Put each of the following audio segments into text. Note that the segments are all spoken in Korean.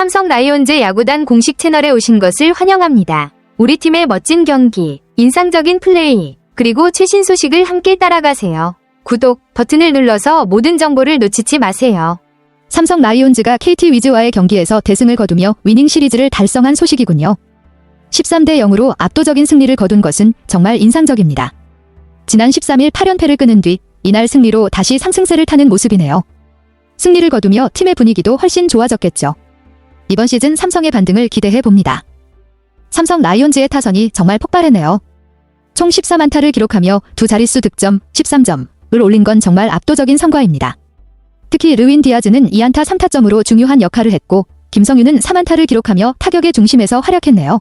삼성 라이온즈 야구단 공식 채널에 오신 것을 환영합니다. 우리 팀의 멋진 경기, 인상적인 플레이, 그리고 최신 소식을 함께 따라가세요. 구독 버튼을 눌러서 모든 정보를 놓치지 마세요. 삼성 라이온즈가 KT 위즈와의 경기에서 대승을 거두며 위닝 시리즈를 달성한 소식이군요. 13대 0으로 압도적인 승리를 거둔 것은 정말 인상적입니다. 지난 13일 8연패를 끊은 뒤 이날 승리로 다시 상승세를 타는 모습이네요. 승리를 거두며 팀의 분위기도 훨씬 좋아졌겠죠. 이번 시즌 삼성의 반등을 기대해 봅니다. 삼성 라이온즈의 타선이 정말 폭발했네요. 총 14만타를 기록하며 두 자릿수 득점 13점을 올린 건 정말 압도적인 성과입니다. 특히 르윈 디아즈는 2안타 3타점으로 중요한 역할을 했고 김성윤은 3안타를 기록하며 타격의 중심에서 활약했네요.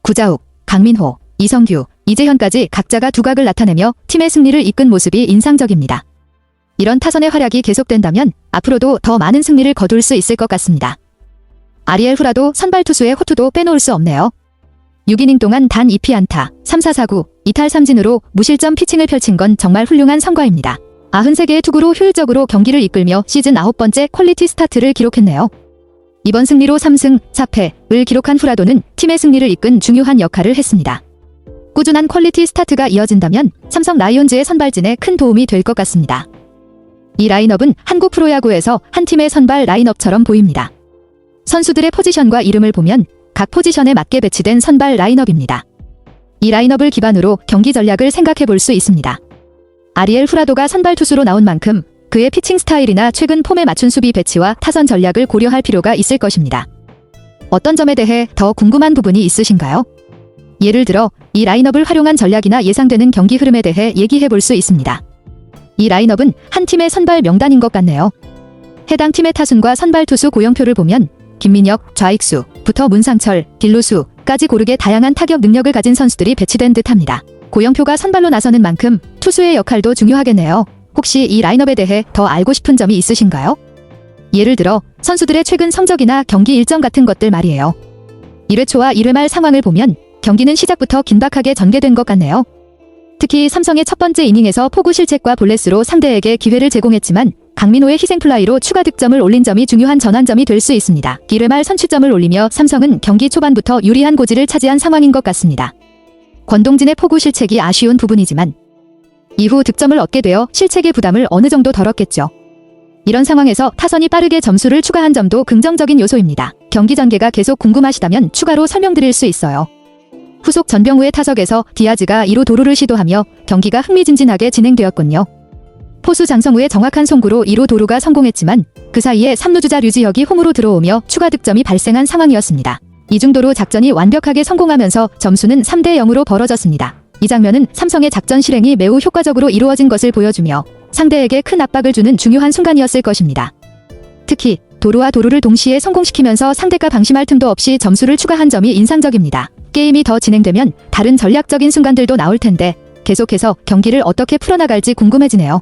구자욱, 강민호, 이성규, 이재현까지 각자가 두각을 나타내며 팀의 승리를 이끈 모습이 인상적입니다. 이런 타선의 활약이 계속된다면 앞으로도 더 많은 승리를 거둘 수 있을 것 같습니다. 아리엘 후라도 선발 투수의 호투도 빼놓을 수 없네요. 6이닝 동안 단 2피안타, 3-4-4-9, 2탈 3진으로 무실점 피칭을 펼친 건 정말 훌륭한 성과입니다. 93개의 투구로 효율적으로 경기를 이끌며 시즌 9번째 퀄리티 스타트를 기록했네요. 이번 승리로 3승 4패를 기록한 후라도는 팀의 승리를 이끈 중요한 역할을 했습니다. 꾸준한 퀄리티 스타트가 이어진다면 삼성 라이온즈의 선발진에 큰 도움이 될 것 같습니다. 이 라인업은 한국 프로야구에서 한 팀의 선발 라인업처럼 보입니다. 선수들의 포지션과 이름을 보면 각 포지션에 맞게 배치된 선발 라인업입니다. 이 라인업을 기반으로 경기 전략을 생각해 볼 수 있습니다. 아리엘 후라도가 선발 투수로 나온 만큼 그의 피칭 스타일이나 최근 폼에 맞춘 수비 배치와 타선 전략을 고려할 필요가 있을 것입니다. 어떤 점에 대해 더 궁금한 부분이 있으신가요? 예를 들어 이 라인업을 활용한 전략이나 예상되는 경기 흐름에 대해 얘기해 볼 수 있습니다. 이 라인업은 한 팀의 선발 명단인 것 같네요. 해당 팀의 타순과 선발 투수 고영표를 보면 김민혁, 좌익수부터 문상철, 딜루수까지 고르게 다양한 타격 능력을 가진 선수들이 배치된 듯합니다. 고영표가 선발로 나서는 만큼 투수의 역할도 중요하겠네요. 혹시 이 라인업에 대해 더 알고 싶은 점이 있으신가요? 예를 들어 선수들의 최근 성적이나 경기 일정 같은 것들 말이에요. 1회 초와 1회 말 상황을 보면 경기는 시작부터 긴박하게 전개된 것 같네요. 특히 삼성의 첫 번째 이닝에서 포구 실책과 볼넷으로 상대에게 기회를 제공했지만 강민호의 희생플라이로 추가 득점을 올린 점이 중요한 전환점이 될 수 있습니다. 1회 말 선취점을 올리며 삼성은 경기 초반부터 유리한 고지를 차지한 상황인 것 같습니다. 권동진의 포구 실책이 아쉬운 부분이지만 이후 득점을 얻게 되어 실책의 부담을 어느 정도 덜었겠죠. 이런 상황에서 타선이 빠르게 점수를 추가한 점도 긍정적인 요소입니다. 경기 전개가 계속 궁금하시다면 추가로 설명드릴 수 있어요. 후속 전병우의 타석에서 디아즈가 2루 도루를 시도하며 경기가 흥미진진하게 진행되었군요. 포수 장성우의 정확한 송구로 2루 도루가 성공했지만 그 사이에 3루 주자 류지혁이 홈으로 들어오며 추가 득점이 발생한 상황이었습니다. 이중도로 작전이 완벽하게 성공하면서 점수는 3대 0으로 벌어졌습니다. 이 장면은 삼성의 작전 실행이 매우 효과적으로 이루어진 것을 보여주며 상대에게 큰 압박을 주는 중요한 순간이었을 것입니다. 특히 도루와 도루를 동시에 성공시키면서 상대가 방심할 틈도 없이 점수를 추가한 점이 인상적입니다. 게임이 더 진행되면 다른 전략적인 순간들도 나올 텐데 계속해서 경기를 어떻게 풀어나갈지 궁금해지네요.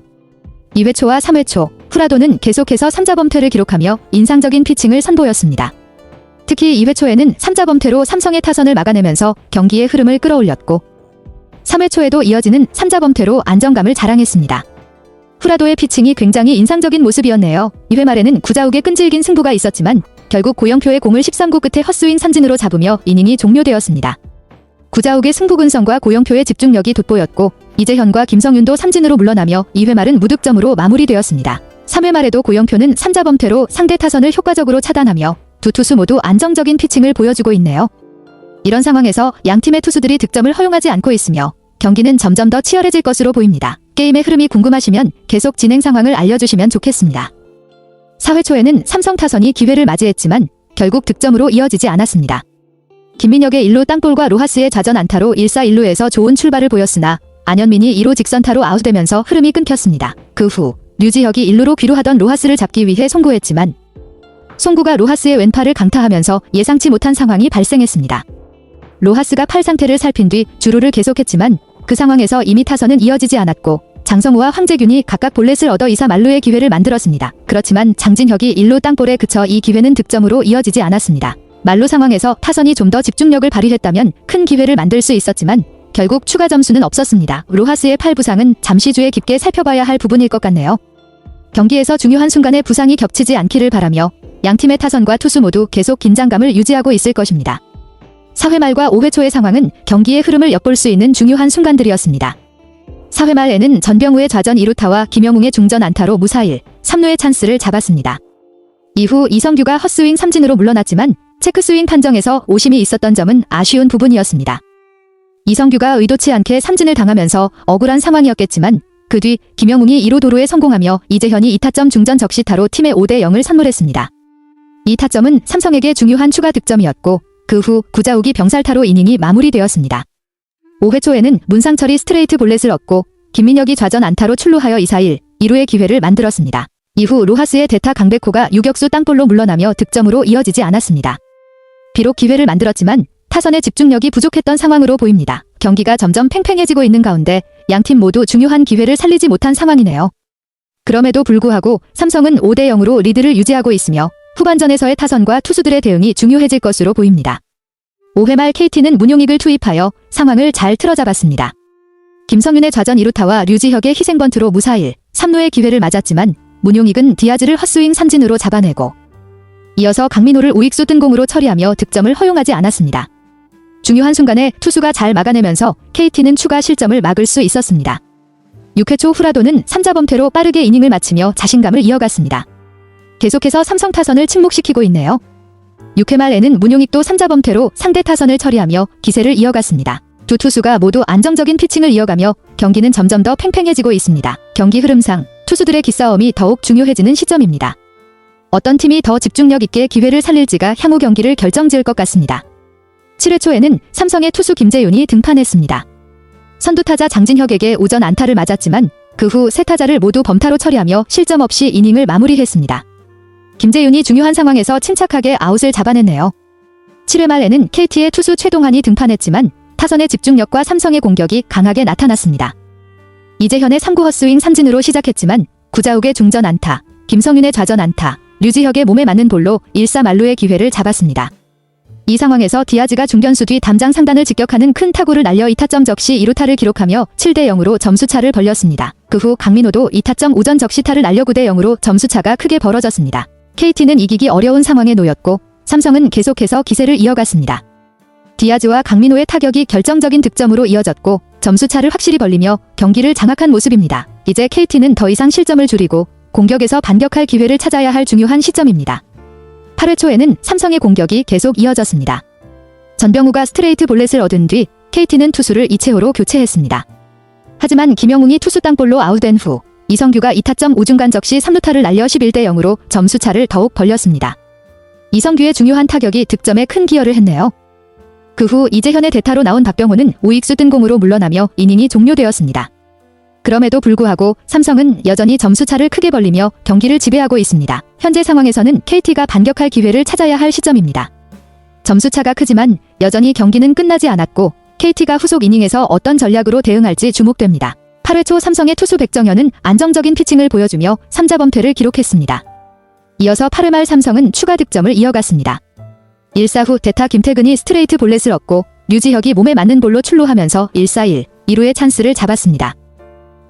2회 초와 3회 초, 후라도는 계속해서 3자 범퇴를 기록하며 인상적인 피칭을 선보였습니다. 특히 2회 초에는 3자 범퇴로 삼성의 타선을 막아내면서 경기의 흐름을 끌어올렸고 3회 초에도 이어지는 3자 범퇴로 안정감을 자랑했습니다. 후라도의 피칭이 굉장히 인상적인 모습이었네요. 2회 말에는 구자욱의 끈질긴 승부가 있었지만 결국 고영표의 공을 13구 끝에 헛스윙 삼진으로 잡으며 이닝이 종료되었습니다. 구자욱의 승부근성과 고영표의 집중력이 돋보였고 이재현과 김성윤도 삼진으로 물러나며 2회 말은 무득점으로 마무리되었습니다. 3회 말에도 고영표는 3자 범퇴로 상대 타선을 효과적으로 차단하며 두 투수 모두 안정적인 피칭을 보여주고 있네요. 이런 상황에서 양 팀의 투수들이 득점을 허용하지 않고 있으며 경기는 점점 더 치열해질 것으로 보입니다. 게임의 흐름이 궁금하시면 계속 진행 상황을 알려주시면 좋겠습니다. 4회 초에는 삼성 타선이 기회를 맞이했지만 결국 득점으로 이어지지 않았습니다. 김민혁의 1루 땅볼과 로하스의 좌전 안타로 1사 1루에서 좋은 출발을 보였으나 안현민이 2루 직선타로 아웃되면서 흐름이 끊겼습니다. 그 후 류지혁이 1루로 귀로하던 로하스를 잡기 위해 송구했지만 송구가 로하스의 왼팔을 강타하면서 예상치 못한 상황이 발생했습니다. 로하스가 팔 상태를 살핀 뒤 주루를 계속했지만 그 상황에서 이미 타선은 이어지지 않았고 장성우와 황재균이 각각 볼넷을 얻어 2사 만루의 기회를 만들었습니다. 그렇지만 장진혁이 1루 땅볼에 그쳐 이 기회는 득점으로 이어지지 않았습니다. 말루 상황에서 타선이 좀 더 집중력을 발휘했다면 큰 기회를 만들 수 있었지만 결국 추가 점수는 없었습니다. 로하스의 팔 부상은 잠시 주에 깊게 살펴봐야 할 부분일 것 같네요. 경기에서 중요한 순간에 부상이 겹치지 않기를 바라며 양팀의 타선과 투수 모두 계속 긴장감을 유지하고 있을 것입니다. 4회 말과 5회 초의 상황은 경기의 흐름을 엿볼 수 있는 중요한 순간들이었습니다. 4회 말에는 전병우의 좌전 2루타와 김영웅의 중전 안타로 무사일 3루의 찬스를 잡았습니다. 이후 이성규가 헛스윙 삼진으로 물러났지만 체크 스윙 판정에서 오심이 있었던 점은 아쉬운 부분이었습니다. 이성규가 의도치 않게 삼진을 당하면서 억울한 상황이었겠지만 그 뒤 김영웅이 2루 도루에 성공하며 이재현이 2타점 중전 적시타로 팀의 5대 0을 선물했습니다. 이 타점은 삼성에게 중요한 추가 득점이었고 그 후 구자욱이 병살타로 이닝이 마무리되었습니다. 5회 초에는 문상철이 스트레이트 볼넷을 얻고 김민혁이 좌전 안타로 출루하여 2-4-1, 2루의 기회를 만들었습니다. 이후 로하스의 대타 강백호가 유격수 땅볼로 물러나며 득점으로 이어지지 않았습니다. 비록 기회를 만들었지만 타선의 집중력이 부족했던 상황으로 보입니다. 경기가 점점 팽팽해지고 있는 가운데 양팀 모두 중요한 기회를 살리지 못한 상황이네요. 그럼에도 불구하고 삼성은 5대 0으로 리드를 유지하고 있으며 후반전에서의 타선과 투수들의 대응이 중요해질 것으로 보입니다. 5회 말 KT는 문용익을 투입하여 상황을 잘 틀어잡았습니다. 김성윤의 좌전 2루타와 류지혁의 희생번트로 무사일 3루의 기회를 맞았지만 문용익은 디아즈를 헛스윙 삼진으로 잡아내고 이어서 강민호를 우익수 뜬공으로 처리하며 득점을 허용하지 않았습니다. 중요한 순간에 투수가 잘 막아내면서 KT는 추가 실점을 막을 수 있었습니다. 6회 초 후라도는 3자범퇴로 빠르게 이닝을 마치며 자신감을 이어갔습니다. 계속해서 삼성 타선을 침묵시키고 있네요. 6회 말에는 문용익도 3자범퇴로 상대 타선을 처리하며 기세를 이어갔습니다. 두 투수가 모두 안정적인 피칭을 이어가며 경기는 점점 더 팽팽해지고 있습니다. 경기 흐름상 투수들의 기싸움이 더욱 중요해지는 시점입니다. 어떤 팀이 더 집중력 있게 기회를 살릴지가 향후 경기를 결정지을 것 같습니다. 7회 초에는 삼성의 투수 김재윤이 등판했습니다. 선두타자 장진혁에게 오전 안타를 맞았지만 그 후 세 타자를 모두 범타로 처리하며 실점 없이 이닝을 마무리했습니다. 김재윤이 중요한 상황에서 침착하게 아웃을 잡아냈네요. 7회 말에는 KT의 투수 최동환이 등판했지만 타선의 집중력과 삼성의 공격이 강하게 나타났습니다. 이재현의 3구 헛스윙 삼진으로 시작했지만 구자욱의 중전 안타, 김성윤의 좌전 안타, 류지혁의 몸에 맞는 볼로 1사 만루의 기회를 잡았습니다. 이 상황에서 디아즈가 중견수 뒤 담장 상단을 직격하는 큰 타구를 날려 2타점 적시 2루타를 기록하며 7대 0으로 점수차를 벌렸습니다. 그 후 강민호도 2타점 우전 적시타를 날려 9대 0으로 점수차가 크게 벌어졌습니다. KT는 이기기 어려운 상황에 놓였고 삼성은 계속해서 기세를 이어갔습니다. 디아즈와 강민호의 타격이 결정적인 득점으로 이어졌고 점수차를 확실히 벌리며 경기를 장악한 모습입니다. 이제 KT는 더 이상 실점을 줄이고 공격에서 반격할 기회를 찾아야 할 중요한 시점입니다. 8회 초에는 삼성의 공격이 계속 이어졌습니다. 전병우가 스트레이트 볼넷을 얻은 뒤 KT는 투수를 이채호로 교체했습니다. 하지만 김영웅이 투수 땅볼로 아웃된 후 이성규가 2타점 우중간 적시 3루타를 날려 11대 0으로 점수차를 더욱 벌렸습니다. 이성규의 중요한 타격이 득점에 큰 기여를 했네요. 그 후 이재현의 대타로 나온 박병호는 우익수 뜬공으로 물러나며 이닝이 종료되었습니다. 그럼에도 불구하고 삼성은 여전히 점수차를 크게 벌리며 경기를 지배하고 있습니다. 현재 상황에서는 KT가 반격할 기회를 찾아야 할 시점입니다. 점수차가 크지만 여전히 경기는 끝나지 않았고 KT가 후속 이닝에서 어떤 전략으로 대응할지 주목됩니다. 8회 초 삼성의 투수 백정현은 안정적인 피칭을 보여주며 3자 범퇴를 기록했습니다. 이어서 8회 말 삼성은 추가 득점을 이어갔습니다. 1사 후 대타 김태근이 스트레이트 볼넷을 얻고 류지혁이 몸에 맞는 볼로 출루하면서 1사 1, 2루의 찬스를 잡았습니다.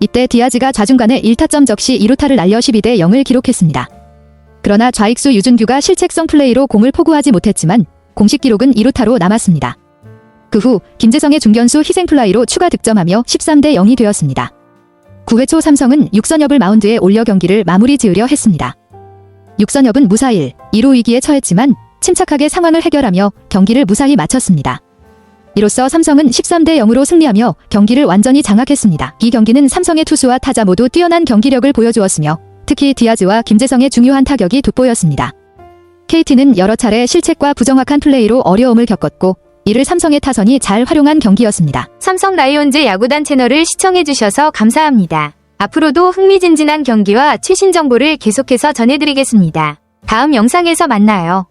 이때 디아즈가 좌중간에 1타점 적시 2루타를 날려 12대 0을 기록했습니다. 그러나 좌익수 유준규가 실책성 플레이로 공을 포구하지 못했지만 공식 기록은 2루타로 남았습니다. 그 후 김재성의 중견수 희생플라이로 추가 득점하며 13대 0이 되었습니다. 9회 초 삼성은 육선엽을 마운드에 올려 경기를 마무리 지으려 했습니다. 육선엽은 무사일, 2루 위기에 처했지만 침착하게 상황을 해결하며 경기를 무사히 마쳤습니다. 이로써 삼성은 13대 0으로 승리하며 경기를 완전히 장악했습니다. 이 경기는 삼성의 투수와 타자 모두 뛰어난 경기력을 보여주었으며 특히 디아즈와 김재성의 중요한 타격이 돋보였습니다. KT는 여러 차례 실책과 부정확한 플레이로 어려움을 겪었고 이를 삼성의 타선이 잘 활용한 경기였습니다. 삼성 라이온즈 야구단 채널을 시청해주셔서 감사합니다. 앞으로도 흥미진진한 경기와 최신 정보를 계속해서 전해드리겠습니다. 다음 영상에서 만나요.